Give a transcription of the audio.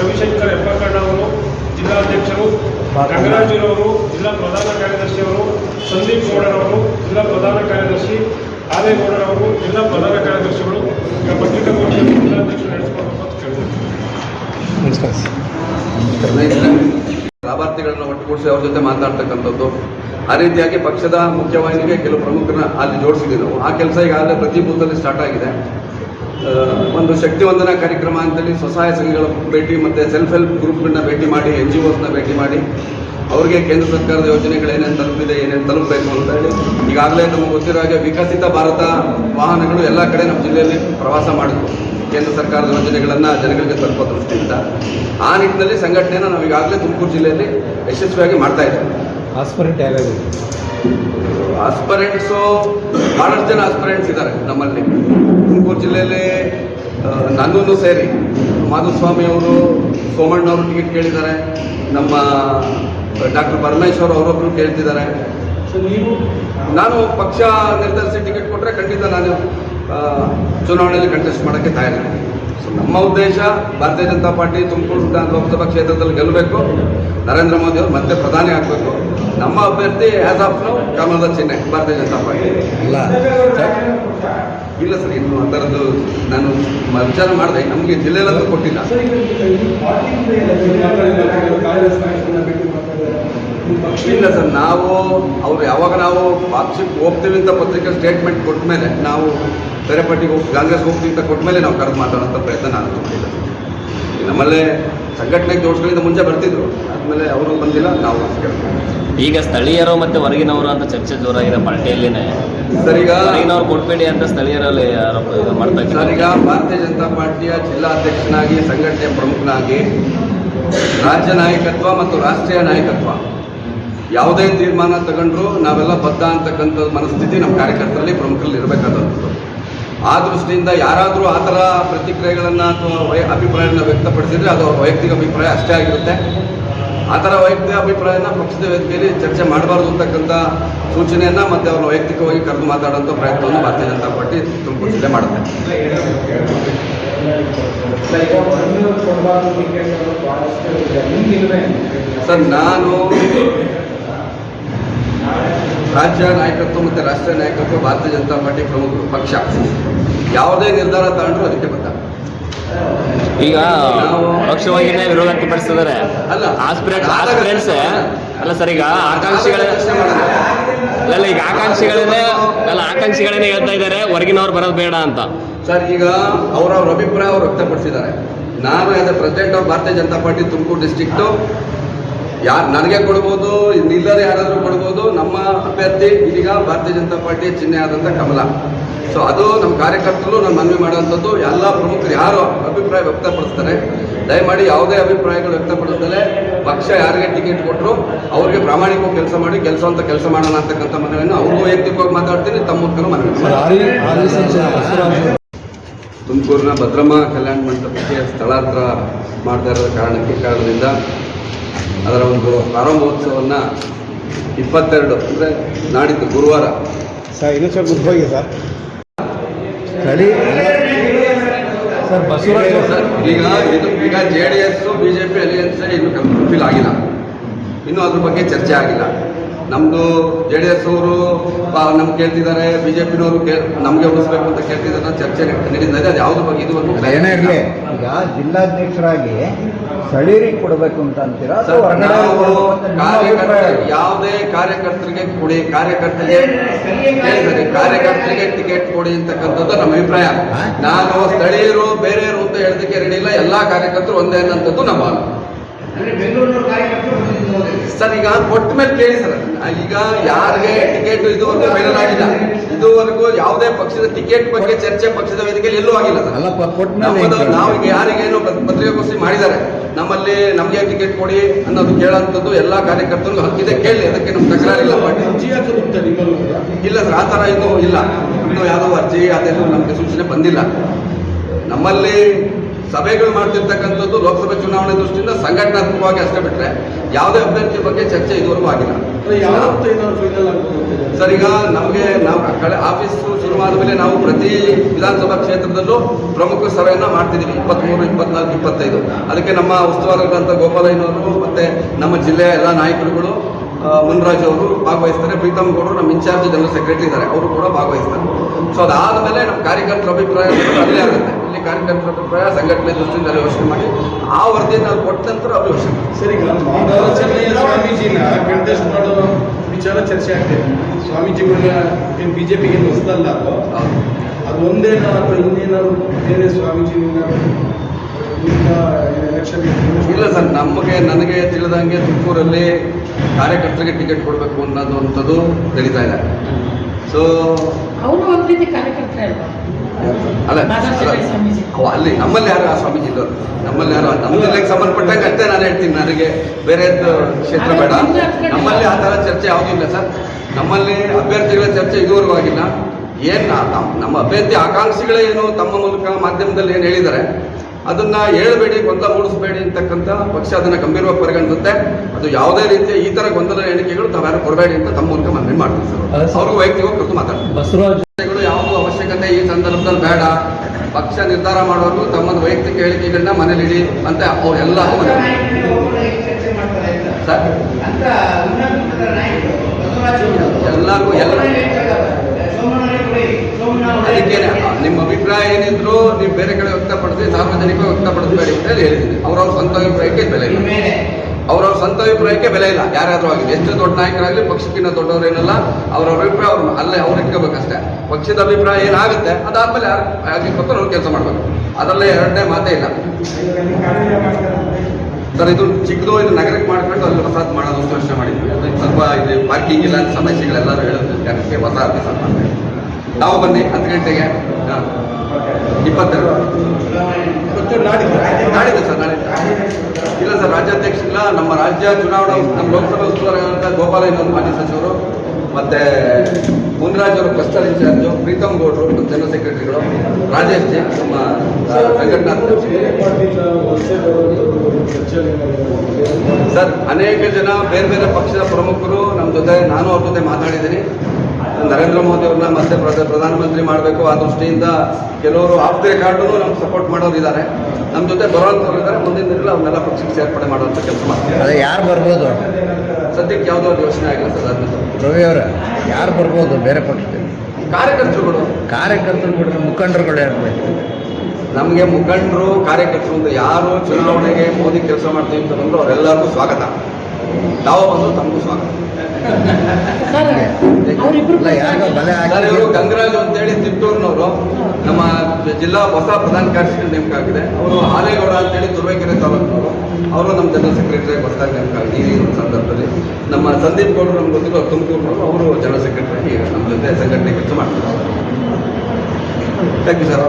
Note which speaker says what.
Speaker 1: ರವಿಶಂಕರ್ ಹೆಬ್ಬಕಣ್ಣವರು ಜಿಲ್ಲಾಧ್ಯಕ್ಷರು ರಂಗರಾಜುರವರು ಜಿಲ್ಲಾ ಪ್ರಧಾನ ಕಾರ್ಯದರ್ಶಿಯವರು ಸಂದೀಪ್ ಗೌಡರವರು ಜಿಲ್ಲಾ ಪ್ರಧಾನ ಕಾರ್ಯದರ್ಶಿ ಆದೇಗೌಡರವರು ಜಿಲ್ಲಾ ಪ್ರಧಾನ ಕಾರ್ಯದರ್ಶಿಗಳು ಪತ್ರಿಕಾಗೋಷ್ಠಿ ಜಿಲ್ಲಾಧ್ಯಕ್ಷರು ನಡೆಸಿಕೊಡಬೇಕು ಅಂತ ಕೇಳಿದ್ರು
Speaker 2: ಲಾಭಾರ್ಥಿಗಳನ್ನ ಒಟ್ಟುಗೂಡಿಸಿ ಅವ್ರ ಜೊತೆ ಮಾತಾಡ್ತಕ್ಕಂಥದ್ದು. ಆ ರೀತಿಯಾಗಿ ಪಕ್ಷದ ಮುಖ್ಯವಾಹಿನಿಗೆ ಕೆಲವು ಪ್ರಮುಖರನ್ನ ಅಲ್ಲಿ ಜೋಡಿಸಿದ್ದೀವಿ ನಾವು. ಆ ಕೆಲಸ ಈಗಾಗಲೇ ಪ್ರತಿ ಬೂತಲ್ಲಿ ಸ್ಟಾರ್ಟ್ ಆಗಿದೆ. ಒಂದು ಶಕ್ತಿ ವಂದನಾ ಕಾರ್ಯಕ್ರಮ ಅಂತೇಳಿ ಸ್ವಸಹಾಯ ಸಂಘಗಳ ಭೇಟಿ ಮತ್ತು ಸೆಲ್ಫ್ ಹೆಲ್ಪ್ ಗ್ರೂಪ್ಗಳನ್ನ ಭೇಟಿ ಮಾಡಿ ಎನ್ ಜಿ ಒಸ್ನ ಭೇಟಿ ಮಾಡಿ, ಅವರಿಗೆ ಕೇಂದ್ರ ಸರ್ಕಾರದ ಯೋಜನೆಗಳು ಏನೇನು ತಲುಪಿದೆ, ಏನೇನು ತಲುಪಬೇಕು ಅಂತ ಹೇಳಿ ಈಗಾಗಲೇ ನಮಗೆ ಗೊತ್ತಿರೋ ಹಾಗೆ ವಿಕಸಿತ ಭಾರತ ವಾಹನಗಳು ಎಲ್ಲ ಕಡೆ ನಮ್ಮ ಜಿಲ್ಲೆಯಲ್ಲಿ ಪ್ರವಾಸ ಮಾಡಿದ್ರು ಕೇಂದ್ರ ಸರ್ಕಾರದ ಯೋಜನೆಗಳನ್ನು ಜನಗಳಿಗೆ ತಲುಪೋ ದೃಷ್ಟಿಯಿಂದ ಆ ನಿಟ್ಟಿನಲ್ಲಿ ಸಂಘಟನೆಯನ್ನು ನಾವು ಈಗಾಗಲೇ ತುಮಕೂರು ಜಿಲ್ಲೆಯಲ್ಲಿ ಯಶಸ್ವಿಯಾಗಿ ಮಾಡ್ತಾ ಇದ್ದೇವೆ.
Speaker 3: ಆಸ್ಪರೆಂಟ್ ಯಾರು
Speaker 2: ಆಸ್ಪರೆಂಟ್ಸು ಭಾಳಷ್ಟು ಜನ ಆಸ್ಪರೆಂಟ್ಸ್ ಇದ್ದಾರೆ ನಮ್ಮಲ್ಲಿ. ತುಮಕೂರು ಜಿಲ್ಲೆಯಲ್ಲಿ ನನ್ನೂ ಸೇರಿ ಮಾಧುಸ್ವಾಮಿ ಅವರು ಸೋಮಣ್ಣವರು ಟಿಕೆಟ್ ಕೇಳಿದ್ದಾರೆ. ನಮ್ಮ ಡಾಕ್ಟರ್ ಪರಮೇಶ್ವರ್ ಅವರೊಬ್ಬರು ಕೇಳ್ತಿದ್ದಾರೆ. ನೀವು ನಾನು ಪಕ್ಷ ನಿರ್ಧರಿಸಿ ಟಿಕೆಟ್ ಕೊಟ್ಟರೆ ಖಂಡಿತ ನಾನು ಚುನಾವಣೆಯಲ್ಲಿ ಕಂಟೆಸ್ಟ್ ಮಾಡೋಕ್ಕೆ ತಯಾರಿ ಸೊ ನಮ್ಮ ಉದ್ದೇಶ ಭಾರತೀಯ ಜನತಾ ಪಾರ್ಟಿ ತುಮಕೂರು ಲೋಕಸಭಾ ಕ್ಷೇತ್ರದಲ್ಲಿ ಗೆಲ್ಲಬೇಕು. ನರೇಂದ್ರ ಮೋದಿ ಅವರು ಮತ್ತೆ ಪ್ರಧಾನಿ ಆಗಬೇಕು. ನಮ್ಮ ಅಭ್ಯರ್ಥಿ ಆಸ್ ಆಫ್ ನೌ ಕಮಲದ ಚಿಹ್ನೆ ಭಾರತೀಯ ಜನತಾ ಪಾರ್ಟಿ.
Speaker 3: ಅಲ್ಲ ಸರ್,
Speaker 2: ಇಲ್ಲ ಸರ್ ಇನ್ನು ಆ ಥರದ್ದು ನಾನು ಮ- ವಿಚಾರ ಮಾಡಿದೆ. ನಮಗೆ ಜಿಲ್ಲೆಯಲ್ಲಂತೂ ಕೊಟ್ಟಿಲ್ಲ. ಇಲ್ಲ ಸರ್ ನಾವು ಅವ್ರು ಯಾವಾಗ ನಾವು ಪಕ್ಷಕ್ಕೆ ಹೋಗ್ತೀವಿ ಅಂತ ಪತ್ರಿಕಾ ಸ್ಟೇಟ್ಮೆಂಟ್ ಕೊಟ್ಟ ಮೇಲೆ ನಾವು ಬೇರೆ ಪಾರ್ಟಿಗೆ ಹೋಗಿ ಕಾಂಗ್ರೆಸ್ ಹೋಗ್ತೀವಿ ಅಂತ ಕೊಟ್ಟ ಮೇಲೆ ನಾವು ಕರೆದು ಮಾತಾಡೋಂಥ ಪ್ರಯತ್ನ ನಾನು ತಗೊಂಡಿಲ್ಲ. ನಮ್ಮಲ್ಲೇ ಸಂಘಟನೆಗೆ ಜೋಡಿಸ್ಗಳಿಂದ ಮುಂಚೆ ಬರ್ತಿದ್ರು. ಆದ್ಮೇಲೆ ಅವರು ಬಂದಿಲ್ಲ ನಾವು
Speaker 4: ಈಗ ಸ್ಥಳೀಯರು ಮತ್ತೆ ಹೊರಗಿನವರು ಅಂತ ಚರ್ಚೆ ಜೋರಾಗಿದೆ ಪಾರ್ಟಿಯಲ್ಲಿನೇ
Speaker 2: ಸರ್ ಈಗ
Speaker 4: ಹೊರಗಿನವ್ರು ಕೊಡ್ಬೇಡಿ ಅಂತ ಸ್ಥಳೀಯರಲ್ಲಿ ಆರೋಪ ಮಾಡ್ತಾ
Speaker 2: ಸರ್
Speaker 4: ಇದ್ದಾರೆ.
Speaker 2: ಈಗ ಭಾರತೀಯ ಜನತಾ ಪಾರ್ಟಿಯ ಜಿಲ್ಲಾ ಅಧ್ಯಕ್ಷನಾಗಿ ಸಂಘಟನೆಯ ಪ್ರಮುಖನಾಗಿ ರಾಜ್ಯ ನಾಯಕತ್ವ ಮತ್ತು ರಾಷ್ಟ್ರೀಯ ನಾಯಕತ್ವ ಯಾವುದೇ ತೀರ್ಮಾನ ತಗೊಂಡ್ರು ನಾವೆಲ್ಲ ಬದ್ಧ ಅಂತಕ್ಕಂಥ ಮನಸ್ಥಿತಿ ನಮ್ಮ ಕಾರ್ಯಕರ್ತರಲ್ಲಿ ಪ್ರಮುಖರಲ್ಲಿ ಇರಬೇಕಾದಂಥದ್ದು ಆ ದೃಷ್ಟಿಯಿಂದ ಯಾರಾದರೂ ಆ ಥರ ಪ್ರತಿಕ್ರಿಯೆಗಳನ್ನು ಅಥವಾ ವೈ ಅಭಿಪ್ರಾಯವನ್ನು ವ್ಯಕ್ತಪಡಿಸಿದರೆ ಅದು ವೈಯಕ್ತಿಕ ಅಭಿಪ್ರಾಯ ಅಷ್ಟೇ ಆಗಿರುತ್ತೆ. ಆ ಥರ ವೈಯಕ್ತಿಕ ಅಭಿಪ್ರಾಯನ ಪಕ್ಷದ ವೇದಿಕೆಯಲ್ಲಿ ಚರ್ಚೆ ಮಾಡಬಾರ್ದು ಅಂತಕ್ಕಂಥ ಸೂಚನೆಯನ್ನು ಮತ್ತು ಅವ್ರನ್ನ ವೈಯಕ್ತಿಕವಾಗಿ ಕರೆದು ಮಾತಾಡೋಂಥ ಪ್ರಯತ್ನವನ್ನು ಭಾರತೀಯ ಜನತಾ ಪಾರ್ಟಿ ತುಮಕೂರು ಜಿಲ್ಲೆ ಮಾಡುತ್ತೆ. ಸರ್, ನಾನು ರಾಜ್ಯ ನಾಯಕತ್ವ ಮತ್ತು ರಾಷ್ಟ್ರೀಯ ನಾಯಕತ್ವ ಭಾರತೀಯ ಜನತಾ ಪಾರ್ಟಿ ಪ್ರಮುಖ ಪಕ್ಷ. ಯಾವುದೇ ನಿರ್ಧಾರ ತಗೊಂಡ್ರು ಅದಕ್ಕೆ ಬದ್ಧ.
Speaker 4: ಈಗ ಪರೋಕ್ಷವಾಗಿನೇ ವಿರೋಧ ವ್ಯಕ್ತಪಡಿಸಿದ್ದಾರೆ
Speaker 2: ಅಲ್ಲ.
Speaker 4: ಆಸ್ಪಿರೆಂಟ್ ಆಸ್ಪಿರೆಂಟ್ಸ್ ಅಲ್ಲ ಸರ್ ಈಗ ಆಕಾಂಕ್ಷಿಗಳೇ ಅಲ್ಲ ಈಗ ಆಕಾಂಕ್ಷಿಗಳನ್ನೇ ಅಲ್ಲ ಆಕಾಂಕ್ಷಿಗಳನ್ನೇ ಹೇಳ್ತಾ ಇದ್ದಾರೆ ಹೊರಗಿನವ್ರು ಬರೋದು ಬೇಡ ಅಂತ.
Speaker 2: ಸರ್ ಈಗ ಅವರವ್ರ ಅಭಿಪ್ರಾಯ ಅವ್ರು ವ್ಯಕ್ತಪಡಿಸಿದ್ದಾರೆ. ನಾನು ಆಸ್ ಎ ಪ್ರೆಸಿಡೆಂಟ್ ಆಫ್ ಭಾರತೀಯ ಜನತಾ ಪಾರ್ಟಿ ತುಮಕೂರು ಡಿಸ್ಟಿಕ್ಟು ಯಾರು ನನಗೆ ಕೊಡ್ಬೋದು ಇನ್ನಿಲ್ಲದೆ ಯಾರಾದರೂ ಕೊಡ್ಬೋದು ನಮ್ಮ ಅಭ್ಯರ್ಥಿ ಇದೀಗ ಭಾರತೀಯ ಜನತಾ ಪಾರ್ಟಿಯ ಚಿಹ್ನೆ ಆದಂಥ ಕಮಲ. ಸೊ ಅದು ನಮ್ಮ ಕಾರ್ಯಕರ್ತರು ನಮ್ಮ ಮನವಿ ಮಾಡುವಂಥದ್ದು. ಎಲ್ಲ ಪ್ರಮುಖರು ಯಾರು ಅಭಿಪ್ರಾಯ ವ್ಯಕ್ತಪಡಿಸ್ತಾರೆ ದಯಮಾಡಿ ಯಾವುದೇ ಅಭಿಪ್ರಾಯಗಳು ವ್ಯಕ್ತಪಡಿಸದಲ್ಲೇ ಪಕ್ಷ ಯಾರಿಗೆ ಟಿಕೆಟ್ ಕೊಟ್ಟರು ಅವ್ರಿಗೆ ಪ್ರಾಮಾಣಿಕವಾಗಿ ಕೆಲಸ ಮಾಡಿ ಕೆಲಸ ಅಂತ ಕೆಲಸ ಮಾಡೋಣ ಅಂತಕ್ಕಂಥ ಮನವಿಯನ್ನು ಅವ್ರಿಗೂ ವೈಯಕ್ತಿಕವಾಗಿ ಮಾತಾಡ್ತೀನಿ ತಮ್ಮ ಮೂಲಕ ಮನವಿ ತುಮಕೂರಿನ ಭದ್ರಮ್ಮ ಕಲ್ಯಾಣ ಮಂಟಪಕ್ಕೆ ಸ್ಥಳಾಂತರ ಮಾಡ್ತಾ ಇರೋ ಕಾರಣಕ್ಕೆ ಕಾರಣದಿಂದ ಅದರ ಒಂದು ಪ್ರಾರಂಭೋತ್ಸವವನ್ನು ಇಪ್ಪತ್ತೆರಡು ಅಂದರೆ ನಾಡಿದ್ದು ಗುರುವಾರ.
Speaker 3: ಸರ್ ಇನ್ನೂ ಗುಡ್ ಹೋಗಿ ಸರ್. ಸ್ಥಳೀ ಸರ್ ಬಸವರಾಜ
Speaker 2: ಸರ್, ಈಗ ಇದು ಈಗ J D S B J P alliance ಇನ್ನೂ ಕಂಪ್ಲೀಟ್ ಆಗಿಲ್ಲ. ಇನ್ನೂ ಅದ್ರ ಬಗ್ಗೆ ಚರ್ಚೆ ಆಗಿಲ್ಲ. ಜೆ ಡಿ ಎಸ್ ಅವರು ನಮ್ಗೆ ಕೇಳ್ತಿದ್ದಾರೆ ಬಿ ಜೆ ಪಿನವರು ನಮಗೆ ಉಳಿಸ್ಬೇಕು ಅಂತ ಕೇಳ್ತಿದ್ದಾರೆ ಚರ್ಚೆ ನಡೀತಾ ಇದೆ. ಅದು ಯಾವುದ್ರ ಬಗ್ಗೆ ಇದುವರೆಗೂ
Speaker 5: ಏನೇ ಇರಲಿ ಈಗ ಜಿಲ್ಲಾಧ್ಯಕ್ಷರಾಗಿ ಸಳೀರಿ ಕೊಡಬೇಕು ಅಂತ ಅಂತೀರಾ?
Speaker 2: ನಾವು ಕಾರ್ಯಕರ್ತ ಯಾವುದೇ ಕಾರ್ಯಕರ್ತರಿಗೆ ಕೊಡಿ ಕಾರ್ಯಕರ್ತರಿಗೆ ಕೇಳಿದ್ದಾರೆ ಕಾರ್ಯಕರ್ತರಿಗೆ ಟಿಕೆಟ್ ಕೊಡಿ ಅಂತಕ್ಕಂಥದ್ದು ನಮ್ಮ ಅಭಿಪ್ರಾಯ. ನಾನು ಸ್ಥಳೀಯರು ಬೇರೆಯವರು ಅಂತ ಹೇಳೋದಕ್ಕೆ ರೆಡಿ ಇಲ್ಲ. ಎಲ್ಲಾ ಕಾರ್ಯಕರ್ತರು ಒಂದೇ ಅನ್ನೋಂಥದ್ದು ನಮ್ಮ ಭಾವನೆ. ಸರ್ ಈಗ ಕೊಟ್ಟ ಮೇಲೆ ಕೇಳಿ ಸರ್. ಈಗ ಯಾರಿಗೆ ಟಿಕೆಟ್ ಇದುವರೆಗೂ ಫೈನಲ್ ಆಗಿಲ್ಲ. ಇದುವರೆಗೂ ಯಾವುದೇ ಪಕ್ಷದ ಟಿಕೆಟ್ ಬಗ್ಗೆ ಚರ್ಚೆ ಪಕ್ಷದ ವೇದಿಕೆಯಲ್ಲಿ ಎಲ್ಲೂ ಆಗಿಲ್ಲ ಸರ್.
Speaker 5: ಅಲ್ಲಪ್ಪ
Speaker 2: ನಾವು ಈಗ ಯಾರಿಗೇನು ಪತ್- ಪತ್ರಿಕಾಗೋಷ್ಠಿ ಮಾಡಿದ್ದಾರೆ ನಮ್ಮಲ್ಲಿ ನಮಗೆ ಟಿಕೆಟ್ ಕೊಡಿ ಅನ್ನೋದು ಕೇಳೋಂಥದ್ದು ಎಲ್ಲ ಕಾರ್ಯಕರ್ತರು ಹಕ್ಕಿದೆ. ಕೇಳಿ ಅದಕ್ಕೆ ನಮ್ಮ ತಕರಾರಿಲ್ಲ. ಇಲ್ಲ ಇಲ್ಲ ಸರ್ ಆ ಥರ ಇನ್ನೂ ಇಲ್ಲ. ಇನ್ನೂ ಯಾವುದೋ ಅರ್ಜಿ ಅದೆಲ್ಲ ನಮಗೆ ಸೂಚನೆ ಬಂದಿಲ್ಲ. ನಮ್ಮಲ್ಲಿ ಸಭೆಗಳು ಮಾಡ್ತಿರ್ತಕ್ಕಂಥದ್ದು ಲೋಕಸಭೆ ಚುನಾವಣೆ ದೃಷ್ಟಿಯಿಂದ ಸಂಘಟನಾತ್ಮಕವಾಗಿ ಅಷ್ಟೇ ಬಿಟ್ರೆ ಯಾವುದೇ ಅಭ್ಯರ್ಥಿ ಬಗ್ಗೆ ಚರ್ಚೆ ಇದುವರೆಗೂ ಆಗಿಲ್ಲ. ಸರ್ ಈಗ ನಮಗೆ ನಾವು ಕಳೆ ಆಫೀಸ್ ಶುರುವಾದ ಮೇಲೆ ನಾವು ಪ್ರತಿ ವಿಧಾನಸಭಾ ಕ್ಷೇತ್ರದಲ್ಲೂ ಪ್ರಮುಖ ಸಭೆಯನ್ನು ಮಾಡ್ತಿದ್ದೀವಿ ಇಪ್ಪತ್ತ್ಮೂರು ಇಪ್ಪತ್ನಾಲ್ಕು ಇಪ್ಪತ್ತೈದು. ಅದಕ್ಕೆ ನಮ್ಮ ಉಸ್ತುವಾರಿಗಳಂತ ಗೋಪಾಲಯ್ಯನವರು ಮತ್ತೆ ನಮ್ಮ ಜಿಲ್ಲೆಯ ಎಲ್ಲ ನಾಯಕರುಗಳು ಮುನ್ರಾಜ್ ಅವರು ಭಾಗವಹಿಸ್ತಾರೆ. ಪ್ರೀತಮ್ ಗೌಡರು ನಮ್ಮ ಇನ್ಚಾರ್ಜ್ ಜನರಲ್ ಸೆಕ್ರೆಟರಿ ಇದ್ದಾರೆ. ಅವರು ಕೂಡ ಭಾಗವಹಿಸ್ತಾರೆ. ಸೊ ಅದಾದ ಮೇಲೆ ನಮ್ಮ ಕಾರ್ಯಕರ್ತರ ಅಭಿಪ್ರಾಯ ಅಲ್ಲೇ ಆಗುತ್ತೆ. ಇಲ್ಲಿ ಕಾರ್ಯಕರ್ತರ ಅಭಿಪ್ರಾಯ ಸಂಘಟನೆ ದೃಷ್ಟಿಯಿಂದ ಯೋಚನೆ ಮಾಡಿ ಆ ವರದಿಯನ್ನು ನಾವು ಕೊಟ್ಟ ನಂತರ ಅವರು ಯೋಚನೆ.
Speaker 6: ಸರಿ ಸ್ವಾಮೀಜಿನ ಕಂಟೆಸ್ಟ್ ಮಾಡೋ ವಿಚಾರ ಚರ್ಚೆ ಆಗ್ತಿದೆ ಸ್ವಾಮೀಜಿಗಳನ್ನ ಏನು ಬಿ ಜೆ ಪಿಗೆ ಹೊಸದಲ್ಲ ಅದು. ಅದು ಒಂದೇನೋ ಅಥವಾ ಇನ್ನೇನಾದ್ರು ಬೇರೆ ಸ್ವಾಮೀಜಿನ
Speaker 2: ಇಲ್ಲ ಸರ್ ನಮಗೆ ನನಗೆ ತಿಳಿದಂಗೆ ತುಮಕೂರಲ್ಲಿ ಕಾರ್ಯಕರ್ತರಿಗೆ ಟಿಕೆಟ್ ಕೊಡಬೇಕು ಅನ್ನೋದು ಅಂಥದ್ದು ತಿಳಿತಾ ಇದೆ. ಸೊ
Speaker 7: ಅವರು ಒಂದು ರೀತಿ ಕಾರ್ಯಕರ್ತರ ಅಲ್ವಾ?
Speaker 2: ಅಲ್ಲ ಅಲ್ಲ, ನಮ್ಮಲ್ಲಿ ಯಾರು ಆ ಸ್ವಾಮೀಜಿ ಇಲ್ಲವರು ನಮ್ಮಲ್ಲಿ ಯಾರು ನಮ್ಮ ಜಿಲ್ಲೆಗೆ ಸಂಬಂಧಪಟ್ಟಂಗೆ ಅಷ್ಟೇ ನಾನು ಹೇಳ್ತೀನಿ. ನನಗೆ ಬೇರೆ ಕ್ಷೇತ್ರ ಬೇಡ. ನಮ್ಮಲ್ಲಿ ಆ ಥರ ಚರ್ಚೆ ಯಾವುದೂ ಇಲ್ಲ ಸರ್. ನಮ್ಮಲ್ಲಿ ಅಭ್ಯರ್ಥಿಗಳ ಚರ್ಚೆ ಇದುವರೆಗೂ ಆಗಿಲ್ಲ. ಏನು ನಮ್ಮ ಅಭ್ಯರ್ಥಿ ಆಕಾಂಕ್ಷಿಗಳೇ ಏನು ತಮ್ಮ ಮೂಲಕ ಮಾಧ್ಯಮದಲ್ಲಿ ಏನು ಹೇಳಿದ್ದಾರೆ? ಅದನ್ನ ಹೇಳಬೇಡಿ ಗೊಂದಲ ಮೂಡಿಸಬೇಡಿ ಅಂತಕ್ಕಂಥ ಪಕ್ಷ ಅದನ್ನ ಗಂಭೀರವಾಗಿ ಪರಿಗಣಿಸುತ್ತೆ. ಅದು ಯಾವುದೇ ರೀತಿಯ ಈ ತರ ಗೊಂದಲ ಎಣಿಕೆಗಳು ತಾವ್ಯಾರು ಕೊಡಬೇಡಿ ಅಂತ ತಮ್ಮ ಮೂಲಕ ಮನವಿ ಮಾಡ್ತೀವಿ ಸರ್. ಅವ್ರಿಗೂ ವೈಯಕ್ತಿಕವಾಗಿ ಕುರಿತು ಮಾತಾಡ್ತಾರೆ. ಯಾವುದು ಅವಶ್ಯಕತೆ ಈ ಸಂದರ್ಭದಲ್ಲಿ ಬೇಡ. ಪಕ್ಷ ನಿರ್ಧಾರ ಮಾಡೋರು ತಮ್ಮದು ವೈಯಕ್ತಿಕ ಹೇಳಿಕೆಗಳನ್ನ ಮನೇಲಿ ಇಡಿ ಅಂತ ಅವ್ರೆಲ್ಲ ಎಲ್ಲರೂ ಎಲ್ಲರೂ ಎಲ್ಲರಿಗೂ ಎಲ್ಲ ಅದಕ್ಕೇನೆ. ನಿಮ್ಮ ಅಭಿಪ್ರಾಯ ಏನಿದ್ರು ನೀವು ಬೇರೆ ಕಡೆ ವ್ಯಕ್ತಪಡಿಸಿ ಸಾರ್ವಜನಿಕ ವ್ಯಕ್ತಪಡಿಸಬೇಡಿ ಅಂತ ಹೇಳಿ ಹೇಳಿದ್ದೀನಿ ಅವ್ರವ್ರ ಸ್ವಂತ ಅಭಿಪ್ರಾಯಕ್ಕೆ ಬೆಲೆ ಇಲ್ಲ. ಅವ್ರವ್ರ ಸ್ವಂತ ಅಭಿಪ್ರಾಯಕ್ಕೆ ಬೆಲೆ ಇಲ್ಲ. ಯಾರಾದ್ರೂ ಆಗಲಿ ಎಷ್ಟು ದೊಡ್ಡ ನಾಯಕರಾಗಲಿ ಪಕ್ಷಕ್ಕಿಂತ ದೊಡ್ಡವರೇನಲ್ಲ ಅವ್ರ ಅಭಿಪ್ರಾಯ ಅವ್ರು ಅಲ್ಲೇ ಅವ್ರು ಇಟ್ಕೋಬೇಕಷ್ಟೇ. ಪಕ್ಷದ ಅಭಿಪ್ರಾಯ ಏನಾಗುತ್ತೆ ಅದಾದ್ಮೇಲೆ ಯಾರು ಆಗಿರ್ಬೇಕು ಅವ್ರು ಕೆಲಸ ಮಾಡಬೇಕು. ಅದರಲ್ಲೇ ಎರಡನೇ ಮಾತೇ ಇಲ್ಲ. ಸರ್ ಇದು ಚಿಕ್ಕದು ಇದು ನಗರಕ್ಕೆ ಮಾಡ್ಕೊಂಡು ಅಲ್ಲಿ ಹೊಸಾದ್ ಮಾಡೋದು ಅಂತ ಯೋಚನೆ ಮಾಡಿದ್ವಿ. ಅದಕ್ಕೆ ಸ್ವಲ್ಪ ಇದು ಪಾರ್ಕಿಂಗ್ ಇಲ್ಲ ಅಂತ ಸಮಸ್ಯೆಗಳೆಲ್ಲರೂ ಹೇಳೋದು ಜನಕ್ಕೆ ಹೊಸ ಆಫೀಸ್ ನಾವು. ಬನ್ನಿ ಹತ್ತು ಗಂಟೆಗೆ. ಇಪ್ಪತ್ತೆರಡು? ನಾಡಿದ್ದು? ಸರ್ ನಾಡಿದ್ದು. ಇಲ್ಲ ಸರ್ ರಾಜ್ಯಾಧ್ಯಕ್ಷ ಇಲ್ಲ ನಮ್ಮ ರಾಜ್ಯ ಚುನಾವಣಾ ನಮ್ಮ ಲೋಕಸಭಾ ಉಸ್ತುವಾರಿಯಾದಂಥ ಗೋಪಾಲಯ್ಯನವರು ಮಾಜಿ ಸಚಿವರು ಮತ್ತೆ ಮುನ್ರಾಜ್ ಅವರು ಕ್ಲಸ್ಟರ್ ಇನ್ಚಾರ್ಜು ಪ್ರೀತಮ್ ಗೌಡ್ರು ಜನರಲ್ ಸೆಕ್ರೆಟರಿಗಳು ರಾಜೇಶ್ ಜಿ ನಮ್ಮ ಆ, ಸರ್ ಅನೇಕ ಜನ ಬೇರೆ ಬೇರೆ ಪಕ್ಷದ ಪ್ರಮುಖರು ನಮ್ಮ ಜೊತೆ ನಾನು ಅವ್ರ ಜೊತೆ ಮಾತಾಡಿದ್ದೀನಿ. ನರೇಂದ್ರ ಮೋದಿ ಅವ್ರನ್ನ ಮತ್ತೆ ಪ್ರಧ- ಪ್ರಧಾನಮಂತ್ರಿ ಮಾಡಬೇಕು ಆ ದೃಷ್ಟಿಯಿಂದ ಕೆಲವರು ಆಫ್ ದಿ ರೆಕಾರ್ಡು ನಮ್ಗೆ ಸಪೋರ್ಟ್ ಮಾಡೋರು ಇದ್ದಾರೆ ನಮ್ಮ ಜೊತೆ ಬರೋಂಥವ್ರು ಇದ್ದಾರೆ ಮುಂದಿನ ದಿನಗಳಲ್ಲಿ ಅವನ್ನೆಲ್ಲ ಪಕ್ಷಕ್ಕೆ ಸೇರ್ಪಡೆ ಮಾಡುವಂಥ ಕೆಲಸ ಮಾಡ್ತಾರೆ
Speaker 5: ಅದೇ ಯಾರು ಬರ್ಬೋದು?
Speaker 2: ಸದ್ಯಕ್ಕೆ ಯಾವುದೋ ಒಂದು ಯೋಚನೆ ಆಗಿಲ್ಲ ಸರ್
Speaker 5: ರವಿ ಅವರ ಯಾರು ಬರ್ಬೋದು ಬೇರೆ ಪಕ್ಷದಲ್ಲಿ
Speaker 2: ಕಾರ್ಯಕರ್ತರುಗಳು.
Speaker 5: ಕಾರ್ಯಕರ್ತರು ಕೂಡ ಮುಖಂಡರುಗಳು ಯಾರು
Speaker 2: ನಮಗೆ ಮುಖಂಡರು ಕಾರ್ಯಕರ್ತರು ಅಂತ ಯಾರು ಚುನಾವಣೆಗೆ ಮೋದಿ ಕೆಲಸ ಮಾಡ್ತೀವಿ ಅಂತ ಬಂದರೂ ಅವರೆಲ್ಲರಿಗೂ ಸ್ವಾಗತ. ತಾವು ಬಂದು ತಮಗೂ ಸ್ವಾಗತ. ಗಂಗರಾಜ್ ಅಂತೇಳಿ ತಿಪ್ಟೂರಿನವರು ನಮ್ಮ ಜಿಲ್ಲಾ ಹೊಸ ಪ್ರಧಾನ ಕಾರ್ಯದರ್ಶಿ ನೇಮಕ ಆಗಿದೆ ಅವರು ಹಾಲೇಗೌಡ ಅಂತೇಳಿ ತುರುವೇಕೆರೆ ತಾಲೂಕಿನವರು. ಅವರು ನಮ್ಮ ಜನರಲ್ ಸೆಕ್ರೆಟರಿ ಹೊಸದಾಗಿ ನೇಮಕ ಆಗಿದೆ ಈ ಒಂದು ಸಂದರ್ಭದಲ್ಲಿ. ನಮ್ಮ ಸಂದೀಪ್ ಗೌಡರು ನಮ್ಗೆ ಗೊತ್ತಿರೋ ತುಮಕೂರಿನವರು. ಅವರು ಜನರಲ್ ಸೆಕ್ರೆಟರಿ ನಮ್ಮ ಜೊತೆ ಸಂಘಟನೆ ಕೆಲಸ ಮಾಡ್ತಾರೆ ಥ್ಯಾಂಕ್ ಯು ಸರ್